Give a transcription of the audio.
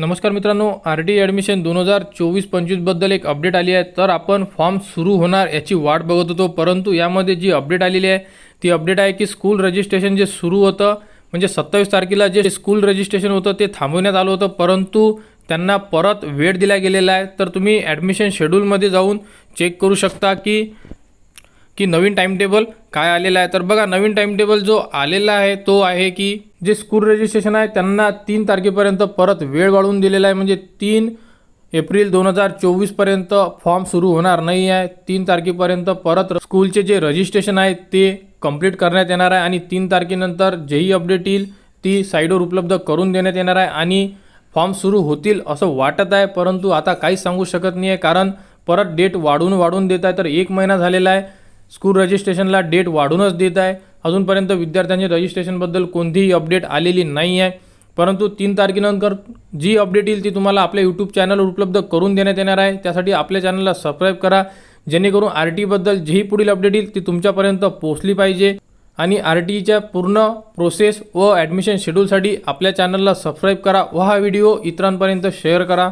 नमस्कार मित्रांनो R D admission दोन हजार चोवीस पंचवीसबद्दल एक अपडेट आली आहे. तर आपण फॉर्म सुरू होणार याची वाट बघत होतो परंतु यामध्ये जी अपडेट आलेली आहे ती अपडेट आहे की स्कूल रजिस्ट्रेशन जे सुरू होतं म्हणजे सत्तावीस तारखेला जे स्कूल रजिस्ट्रेशन होतं ते थांबवण्यात आलं होतं परंतु त्यांना परत वेळ दिला गेलेला आहे. तर तुम्ही ॲडमिशन शेड्यूलमध्ये जाऊन चेक करू शकता की की नवीन टाईमटेबल काय आलेला आहे? तर बघा नवीन टाईमटेबल जो आलेला आहे तो आहे की जे स्कूल रजिस्ट्रेशन आहे त्यांना तीन तारखेपर्यंत परत वेळ वाढवून दिलेला आहे. म्हणजे तीन एप्रिल दोन हजार चोवीसपर्यंत फॉर्म सुरू होणार नाही आहे. तीन तारखेपर्यंत परत स्कूलचे जे रजिस्ट्रेशन आहे ते कंप्लीट करण्यात येणार आहे. आणि तीन तारखेनंतर जेही अपडेट येईल ती साईडवर उपलब्ध करून देण्यात येणार आहे. आणि फॉर्म सुरू होतील असं वाटत आहे. परंतु आता काहीच सांगू शकत नाही आहे कारण परत डेट वाढवून वाढवून देत आहे. तर एक महिना झालेला आहे. स्कूल रजिस्ट्रेशनला डेट वाढूनच देत आहे. अजूनपर्यंत विद्यार्थ्यांच्या रजिस्ट्रेशनबद्दल कोणतीही अपडेट आलेली नाही आहे. परंतु तीन तारखेनंतर जी अपडेट येईल ती तुम्हाला आपल्या यूट्यूब चॅनलवर उपलब्ध करून देण्यात येणार आहे. त्यासाठी आपल्या चॅनलला सबस्क्राईब करा. जेणेकरून आर टीबद्दल जी पुढील अपडेट येईल ती तुमच्यापर्यंत पोहोचली पाहिजे. आणि आर टीच्या पूर्ण प्रोसेस व ॲडमिशन शेड्यूलसाठी आपल्या चॅनलला सबस्क्राईब करा व हा व्हिडिओ इतरांपर्यंत शेअर करा.